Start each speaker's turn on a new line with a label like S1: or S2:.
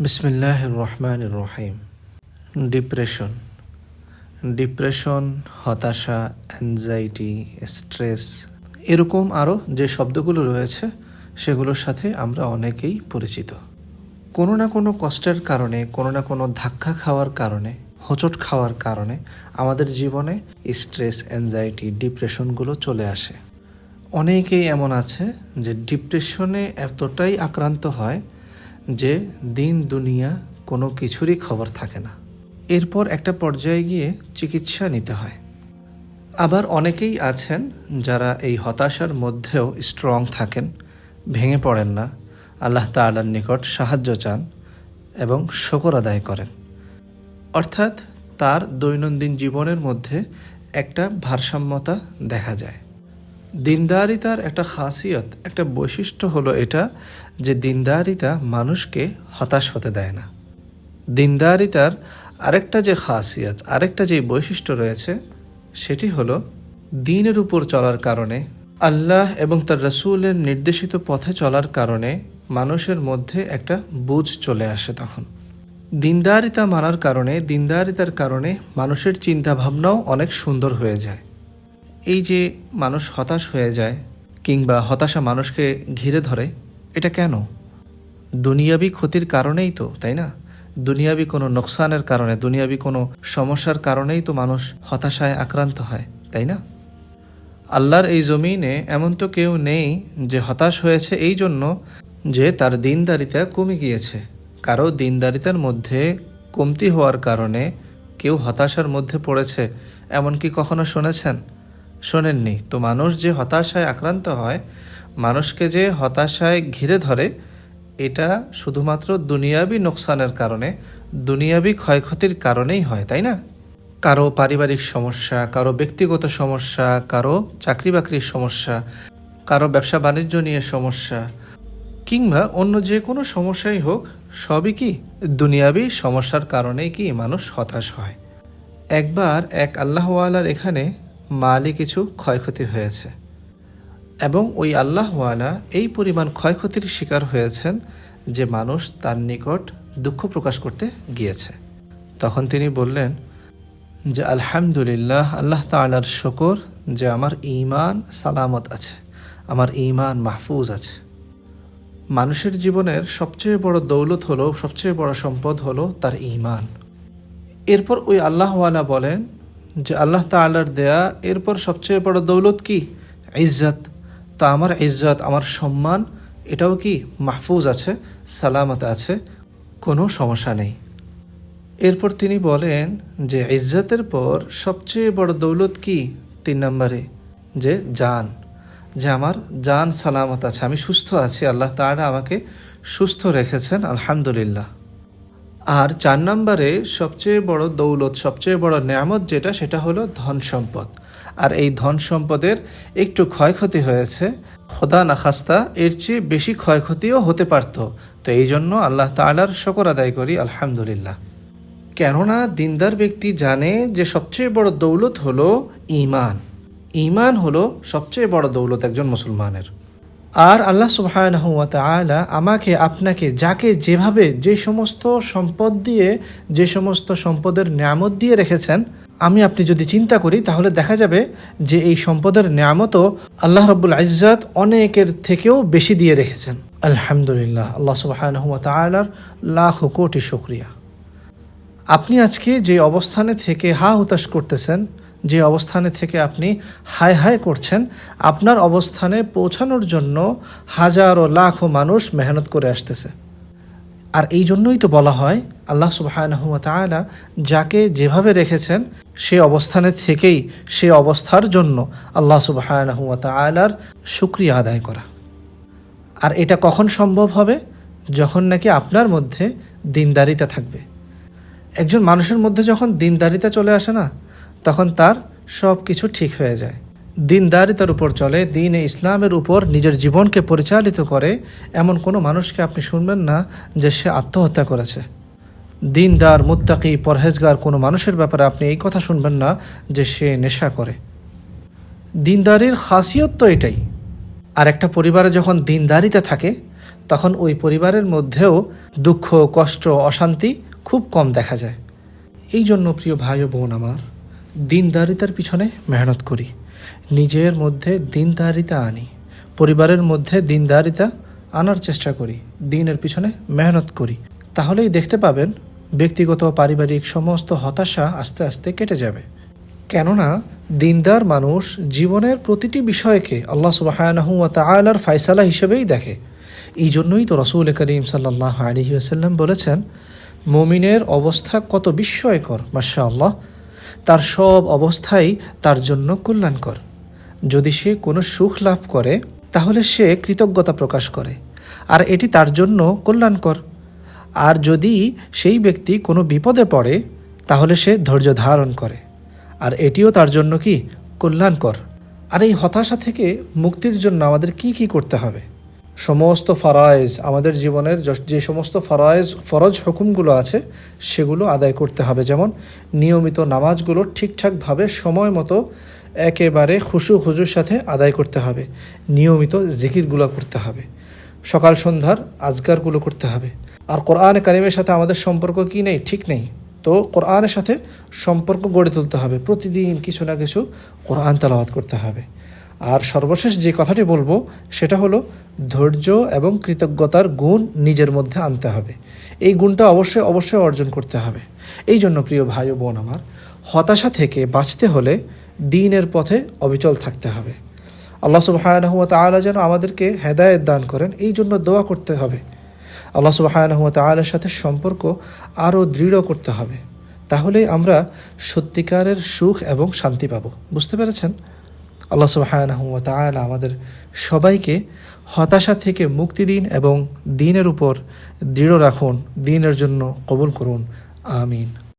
S1: বিসমিল্লাহ রহমান রহিম ডিপ্রেশন ডিপ্রেশন হতাশা অ্যাংজাইটি স্ট্রেস এরকম আরও যে শব্দগুলো রয়েছে, সেগুলোর সাথে আমরা অনেকেই পরিচিত। কোনো না কোনো কষ্টের কারণে, কোনো না কোনো ধাক্কা খাওয়ার কারণে, হোঁচট খাওয়ার কারণে আমাদের জীবনে স্ট্রেস অ্যাংজাইটি ডিপ্রেশনগুলো চলে আসে। অনেকেই এমন আছে যে ডিপ্রেশনে এতটাই আক্রান্ত হয় যে দিন, দুনিয়া কোনো কিছুরই খবর থাকে না। এরপর একটা পর্যায়ে গিয়ে চিকিৎসা নিতে হয়। আবার অনেকেই আছেন যারা এই হতাশার মধ্যেও স্ট্রং থাকেন, ভেঙে পড়েন না, আল্লাহ তাআলার নিকট সাহায্য চান এবং শকর আদায় করেন। অর্থাৎ তার দৈনন্দিন জীবনের মধ্যে একটা ভারসাম্যতা দেখা যায়। দিনদারিতার একটা খাসিয়ত, একটা বৈশিষ্ট্য হলো এটা যে দিনদারিতা মানুষকে হতাশ হতে দেয় না। দিনদারিতার আরেকটা যে খাসিয়ত, আরেকটা যে বৈশিষ্ট্য রয়েছে, সেটি হলো দিনের উপর চলার কারণে, আল্লাহ এবং তার রসুলের নির্দেশিত পথে চলার কারণে মানুষের মধ্যে একটা বুঝ চলে আসে তখন। দিনদারিতা মানার কারণে, দিনদারিতার কারণে মানুষের চিন্তা ভাবনাও অনেক সুন্দর হয়ে যায়। এই যে মানুষ হতাশ হয়ে যায় কিংবা হতাশা মানুষকে ঘিরে ধরে, এটা কেন? দুনিয়াবি ক্ষতির কারণেই তো, তাই না? দুনিয়াবি কোনো নোকসানের কারণে, দুনিয়াবি কোনো সমস্যার কারণেই তো মানুষ হতাশায় আক্রান্ত হয়, তাই না? আল্লাহর এই জমিনে এমন তো কেউ নেই যে হতাশ হয়েছে এই জন্য যে তার দিনদারিতা কমে গিয়েছে। কারও দিনদারিতার মধ্যে কমতি হওয়ার কারণে কেউ হতাশার মধ্যে পড়েছে এমন কি কখনো শুনেছেন? শোনেননি। তো মানুষ যে হতাশায় আক্রান্ত হয়, মানুষকে যে হতাশায় ঘিরে ধরে, এটা শুধুমাত্র দুনিয়াবি নোকসানের কারণে, দুনিয়াবি ক্ষয়ক্ষতির কারণেই হয়, তাই না? কারও পারিবারিক সমস্যা, কারও ব্যক্তিগত সমস্যা, কারও চাকরি বাকরির সমস্যা, কারও ব্যবসা বাণিজ্য নিয়ে সমস্যা, কিংবা অন্য যে কোনো সমস্যাই হোক, সবই কি দুনিয়াবি সমস্যার কারণেই কি মানুষ হতাশ হয়? একবার এক আল্লাহওয়ালার এখানে মালি কিছু ক্ষয়ক্ষতি হয়েছে। এবং ওই আল্লাহওয়ালা এই পরিমাণ ক্ষয়ক্ষতির শিকার হয়েছেন যে মানুষ তার নিকট দুঃখ প্রকাশ করতে গিয়েছে। তখন তিনি বললেন, যে আলহামদুলিল্লাহ আল্লাহ তালার শকর যে আমার ঈমান সালামত আছে, আমার ঈমান মাহফুজ আছে। মানুষের জীবনের সবচেয়ে বড় দৌলত হলো, সবচেয়ে বড় সম্পদ হলো তার ঈমান। এরপর ওই আল্লাহওয়ালা বলেন যে আল্লাহ তালার দেয়া এরপর সবচেয়ে বড় দৌলত কি? ইজ্জত। তা আমার ইজ্জত, আমার সম্মান, এটাও কি মাহফুজ আছে, সালামত আছে, কোনো সমস্যা নেই। এরপর তিনি বলেন যে ইজ্জতের পর সবচেয়ে বড় দৌলত কি? তিন নম্বরে, যে জান। যে আমার জান সালামত আছে, আমি সুস্থ আছি, আল্লাহ তাআলা আমাকে সুস্থ রেখেছেন, আলহামদুলিল্লাহ। আর চার নম্বরে সবচেয়ে বড় দৌলত, সবচেয়ে বড় নেয়ামত যেটা, সেটা হলো ধন সম্পদ। আর এই ধন সম্পদের একটু ক্ষয়ক্ষতি হয়েছে। খোদা নাখাস্তা এর চেয়ে বেশি ক্ষয়ক্ষতিও হতে পারত। তো এই জন্য আল্লাহ তালার শকর আদায় করি, আলহামদুলিল্লাহ। কেননা দিনদার ব্যক্তি জানে যে সবচেয়ে বড় দৌলত হলো ইমান ইমান হলো সবচেয়ে বড় দৌলত একজন মুসলমানের। আর আল্লাহ সুবহানাহু ওয়া তাআলা আমাকে, আপনাকে যাকে যেভাবে যে সমস্ত সম্পদ দিয়ে, যে সমস্ত সম্পদের নিয়ামত দিয়ে রেখেছেন, আমি আপনি যদি চিন্তা করি, তাহলে দেখা যাবে যে এই সম্পদের নিয়ামতও আল্লাহ রব্বুল ইজ্জাত অনেকের থেকেও বেশি দিয়ে রেখেছেন। আলহামদুলিল্লাহ, আল্লাহ সুবহানাহু ওয়া তাআলার লাখ কোটি শুক্রিয়া। আপনি আজকে যে অবস্থানে থেকে হা হুতাশ করতেছেন যে অবস্থানে থেকে আপনি হায় হায় করছেন, আপনার অবস্থানে পৌঁছানোর জন্য হাজারো লাখো মানুষ মেহনত করে আসতেছে। আর এই জন্যই তো বলা হয়, আল্লাহ সুবাহানহু তাআলা যাকে যেভাবে রেখেছেন, সে অবস্থানে থেকেই সে অবস্থার জন্য আল্লাহ সুবাহানহু তাআলার শুক্রিয়া আদায় করা। আর এটা কখন সম্ভব হবে? যখন নাকি আপনার মধ্যে দিনদারিতা থাকবে। একজন মানুষের মধ্যে যখন দিনদারিতা চলে আসে না তখন তার সব কিছু ঠিক হয়ে যায়। দিনদারিতার উপর চলে, দিন ইসলামের উপর নিজের জীবনকে পরিচালিত করে। এমন কোনো মানুষকে আপনি শুনবেন না যে সে আত্মহত্যা করেছে। দিনদার, মুত্তাকি, পরহেজগার কোনো মানুষের ব্যাপারে আপনি এই কথা শুনবেন না যে সে নেশা করে। দিনদারির খাসিয়ত তো এটাই। আর একটা পরিবারে যখন দিনদারিতে থাকে, তখন ওই পরিবারের মধ্যেও দুঃখ, কষ্ট, অশান্তি খুব কম দেখা যায়। এই জন্য প্রিয় ভাই ও বোন আমার দিনদারিতার পিছনে মেহনত করি। নিজের মধ্যে দিনদারিতা আনি। পরিবারের মধ্যে দিনদারিতা আনার চেষ্টা করি। দিনের পিছনে মেহনত করি। তাহলেই দেখতে পাবেন, ব্যক্তিগত পারিবারিক সমস্ত হতাশা আস্তে আস্তে কেটে যাবে। কেননা, দিনদার মানুষ জীবনের প্রতিটি বিষয়কে আল্লাহ সুবাহানহু তালার ফায়সালা হিসেবেই দেখে। এই জন্যই তো রসুল করিম সাল্লাহ আলী আসাল্লাম বলেছেন, মমিনের অবস্থা কত বিস্ময়কর মাসা আল্লাহ তার সব অবস্থাই তার জন্য কল্যাণকর। যদি সে কোনো সুখ লাভ করে, তাহলে সে কৃতজ্ঞতা প্রকাশ করে, আর এটি তার জন্য কল্যাণকর। আর যদি সেই ব্যক্তি কোনো বিপদে পড়ে, তাহলে সে ধৈর্য ধারণ করে, আর এটিও তার জন্য কি? কল্যাণকর। আর এই হতাশা থেকে মুক্তির জন্য আমাদের কি কি করতে হবে? সমস্ত ফরায়েজ আমাদের জীবনের যে সমস্ত ফরায়েজ, ফরজ হুকুমগুলো আছে, সেগুলো আদায় করতে হবে। যেমন নিয়মিত নামাজগুলো ঠিকঠাকভাবে সময় মতো একেবারে খুশু খুজুর সাথে আদায় করতে হবে। নিয়মিত জিকিরগুলো করতে হবে। সকাল সন্ধ্যার আজগারগুলো করতে হবে। আর কোরআন কারিমের সাথে আমাদের সম্পর্ক কি নেই? ঠিক নেই। তো কোরআনের সাথে সম্পর্ক গড়ে তুলতে হবে। প্রতিদিন কিছু না কিছু কোরআন তালাওয়াত করতে হবে। আর সর্বশেষ যে কথাটি বলব, সেটা হলো ধৈর্য এবং কৃতজ্ঞতার গুণ নিজের মধ্যে আনতে হবে। এই গুণটা অবশ্যই অবশ্যই অর্জন করতে হবে। এই জন্য প্রিয় ভাই ও বোন আমার, হতাশা থেকে বাঁচতে হলে দিনের পথে অবিচল থাকতে হবে। আল্লাহ সুবাহানহ তালা যেন আমাদেরকে হেদায়েত দান করেন, এই জন্য দোয়া করতে হবে। আল্লাহ সুবাহানহ তালার সাথে সম্পর্ক আরও দৃঢ় করতে হবে। তাহলেই আমরা সত্যিকারের সুখ এবং শান্তি পাব। বুঝতে পেরেছেন? আল্লাহ সুবাহানহ তালা আমাদের সবাইকে হতাশা থেকে মুক্তি দিন এবং দিনের উপর দৃঢ় রাখুন, দিনের জন্য কবুল করুন। আমিন।